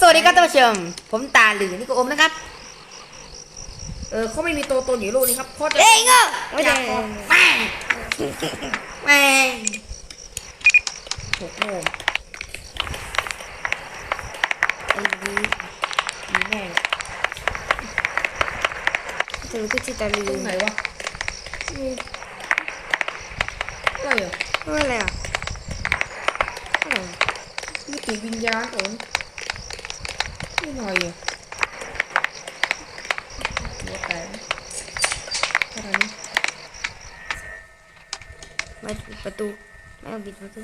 สวัสดีครับท่านผู้ชม ผมตาหรือนี่ก็อมนะครับ เออเขาไม่มีตัวตนอยู่ในโลกนี้ครับเพราะจะเอ้ยเงอะไม่ไม่ได้ได้แม่งแม่งหกโมงไอ้นี่มีแม่งเจอที่จิตาลีตรงไหนวะอืมอะไรอะเมื่ออะไรอะอะไรอะ มิติวิญญาณผมนี่หน่อยอะหัวแตกอะไรนี่ไม่ปิดประตูไม่เอาปิดประตู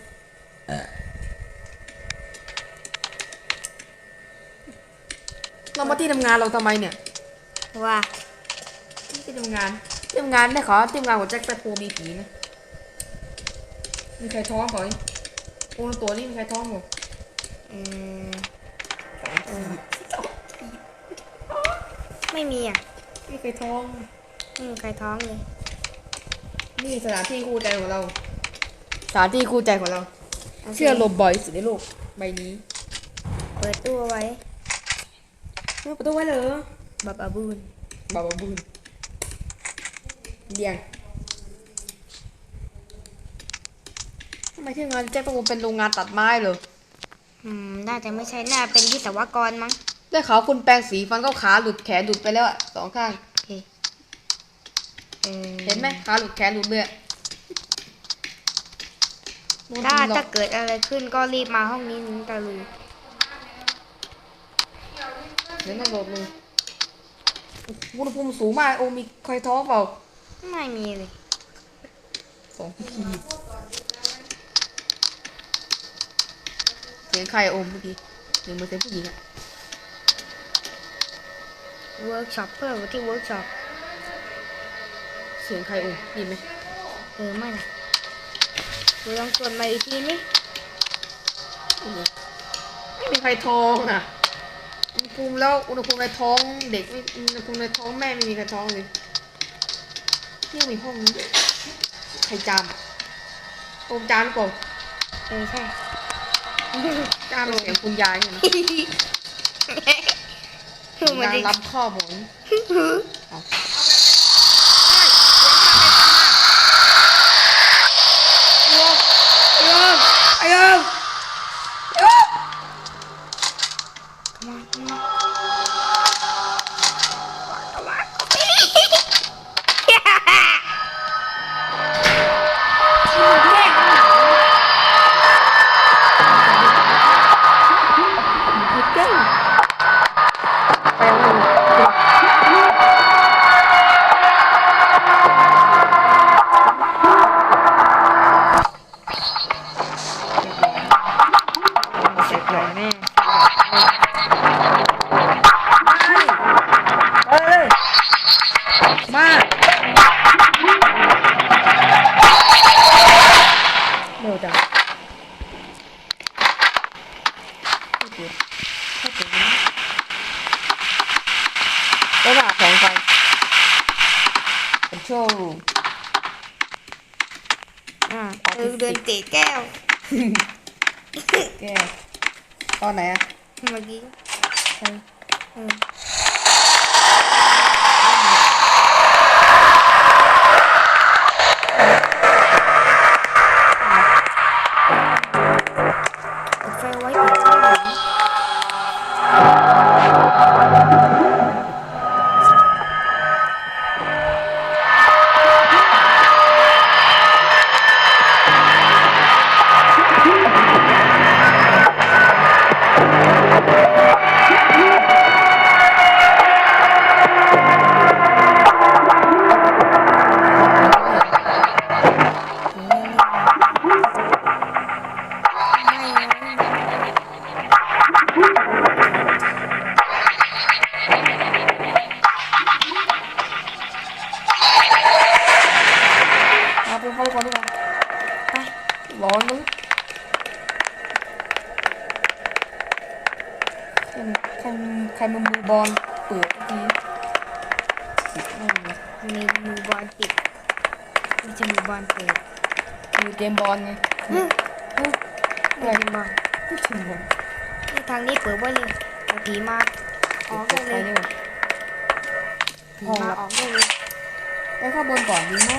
เรามาที่ทำงานเราทำไมเนี่ยว่าที่ทำงานที่ทำงานได้ขอที่ทำงานของแจ็คแปดโพมีผีนะมีใครท้องก่อนโอ้ตัวนี้มีใครท้องบ่อื มไม่มีอะมีใครท้อง ไม่มีใครท้องเลย นี่สถานที่คู่ใจของเรา สถานที่คู่ใจของเราเชื่อลมบ่อยสุดในโลกใบนี้เปิดตู้เอาไว้เปิดประตูไว้เหรอบับอาบูนบาบาบูนเดียงทำไมที่งานแจ็คตะวันเป็นโรงงานตัดไม้เหรอ อืมน่าจะไม่ใช่น่าเป็นวิศวกรมั้ง ได้ข่าวคุณแปลงสีฟันเข้าขาหลุดแขนหลุดไปแล้วอะสองข้างโอเคเออเห็นไหมขาหลุดแขนหลุดเลยอะโดนถ้าตีหลอถ้ากเกิดอะไรขึ้นก็รีบมาห้องนี้นิ้งตะลุยเดี๋ยวต้องโดดลงอุณหภูมิสูงมาก โอ้มีใครท้องเปล่า ไม่มีเลย สองขีด สียงใครโอมเมื่อกี้เสียงเหมือนเสียงผู้หญิงอะเวิร์กช็อปเพื่อนที่เวิร์กช็อปเสียงใครโอมได้ยินไหมเออไม่นะดูลองตรวจมาอีกทีนี่ไม่มีใครท้องอะอุณหภูมิแล้วอุณหภูมิในท้องเด็กไม่อุณหภูมิในท้องแม่ไม่มีใครท้องเลยที่มีห้องนี้ใครจามโอมจามหรือเปล่าเออใช่ จามเป็นเสียงคุณยายเนี่ยนะคือมันยายดิรับข้อหม มาเร็วจังไม่เจ็บไม่เจ็บนะแล้วหน้าแข็งไปเป็นโชว์รูมอ่าเออเดินเตะแก้ว แกตอนไหนอะเมื่อกี้ใช่เออ รใครมามือบอลเปิดเมื่อกี้ไม่มีมีมือบอลปิดม่ใช่มือบอลเปิดมือเกมบอลไงฮึฮึอะไรมือบอลนี่ทางนี้เปิดไว้เลยเอาผีมาออกได้เลยผีมาออกได้เลยไปข้างบนก่อนดีไหม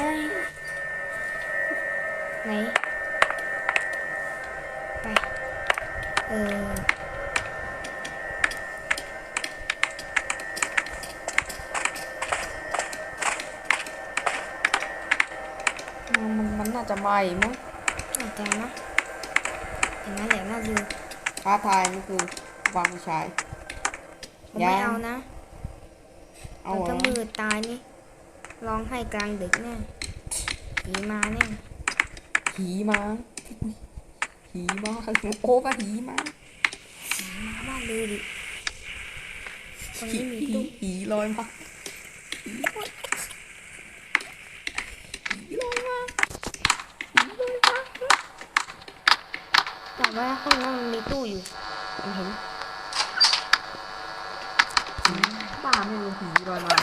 ไหนไปเออ ละน่าจะท้าทายนี่คือวางชาย ผมไม่ยัง เอานะเอามันเหรก็อมืดตายนี่ร้องให้กลางดึกแน่ผีมาแน่ผีมาผีมาโอ้ปะผีมามาบ้านเลยดิตรงผีนี้มีผีตู้ผีลอยมาผีลอยมาผีลอยมา แต่ว่าห้องนั้นมันมีตู้อยู่ผมเห็นบ้าไม่รู้ผีลอยมา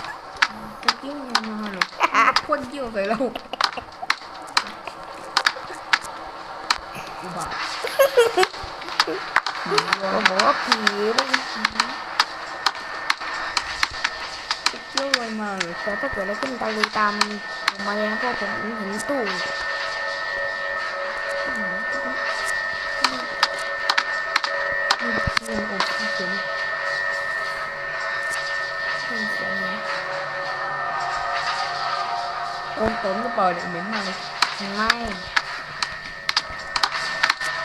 จะเกี่ยวยังมาหรอพ่นเกี่ยวใส่เราอุบาทผีลอยโอ้โหผีเลยเกี่ยวลอยมาเหรอแต่ถ้าเกิดอะไรขึ้นตาเลยตามผมมาเลยนะเพราะผมเห็นตู้ นี่นี่มันอบเสียง ขึ้นเสียงนี้ โอนตนหรือเปล่าเนี่ยเหม็นมากเลยไม่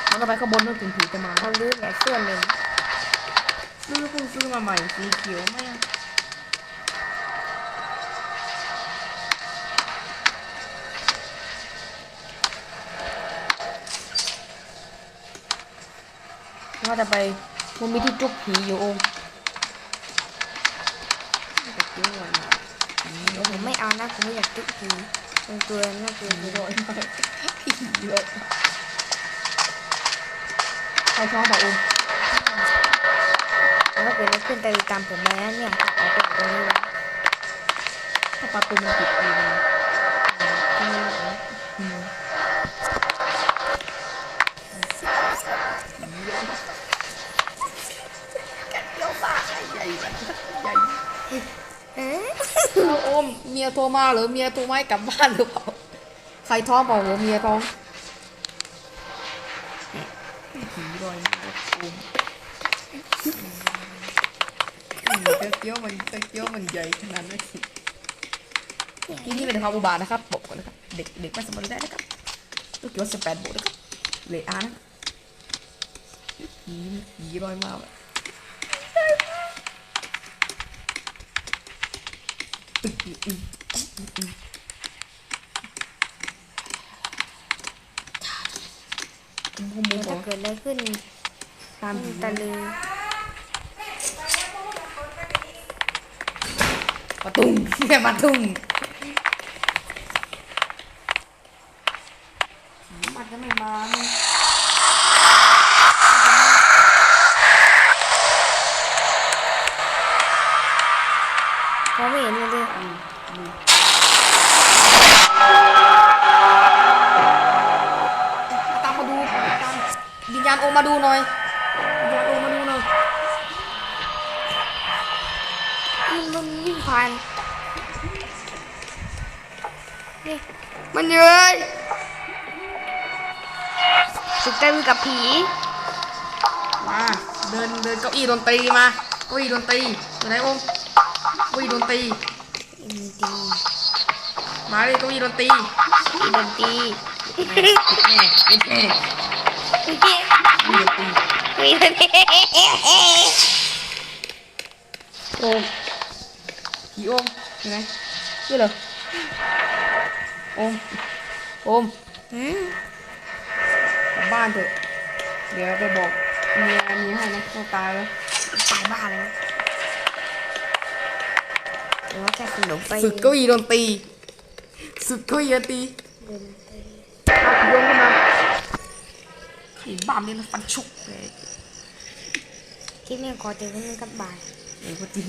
มันก็ไปข้างบนนู่นถึงผีจะมาเขาลื้อแหละเสื้อเลยซื้อเพิ่งซื้อมาใหม่สีเขียวไหมอะว่าจะไปมันมีที่จุกผีอยู่โอมจะเกี่ยวอะไรมาเดี๋ยวผมไม่เอานะผมไม่อยากตึกผี มันเกลือน่ากลัวผีเกินลอยมาผีลอยใครชอบบอกโอมแล้วเกิดอะไรขึ้นตาเลยตามผมมาแล้วเนี่ยออกไปตรงนี้แล้วถ้าประตูมันปิดเองนะทำไมหรออืมใหญ่ใหญ่เอ๊ะ เอาอมเมียโทรมาหรือเมียโทรมาให้กลับบ้านหรือเปล่าใครท้องเปล่าหัวเมียท้องผีลอยมาโอมเจ้าเกี้ยวมันเจ้าเกี้ยวมันใหญ่ขนาดนั้นที่นี่เป็นความอุบาทนะครับบอกก่อนนะครับเด็กเด็กไม่สมารถรู้ได้นะครับเจ้าเกี้ยวสิบแปดบวกนะครับเลทอานผีผีลอยมาแบบ ตึกอืมอืมอืมอืมผมผมบอถ้าเกิดอะไรขึ้นตามตาเลยประตุงเนี่ยมาตุงมันจะไม่มาเนี่ย เขาไม่เห็นมันเลย อืมอืม ตามมาดูตามวิญญาณโอมมาดูหน่อยวิญญาณโอมมาดูหน่อยมันมันวิ่งผ่านนี่มันเย้ยสึกเต้นกับผี มาเดินเดินเก้าอี้ดนตรีมาเก้าอี้ดนตรีอยู่ไหนโอมเก้าอี้ดนตรี อินดีมาเลยเก้าอี้ดนตรีอินดนตรีแม่แม่แม่มีเก้าอี้ดนตรีมีดนตรีโอมผีโอมอยู่ไหนนี่เหรอโอมโอมหืมกลับบ้านเถอะ เดี๋ยวไปบอกเมียเมียให้นะเขาตายแล้วตายบ้าเลยเดี๋ ยวว่าแค่ขนมไปสึกเก้าอี้ดนตรีสึกเก้าอี้ดนตรีเดินไปเอาผีโยนขึ้นมาไข่บ้ามนี่มันฟันชุกเลยคลิปนี้ขอเจอกันกับบายเออพอจริง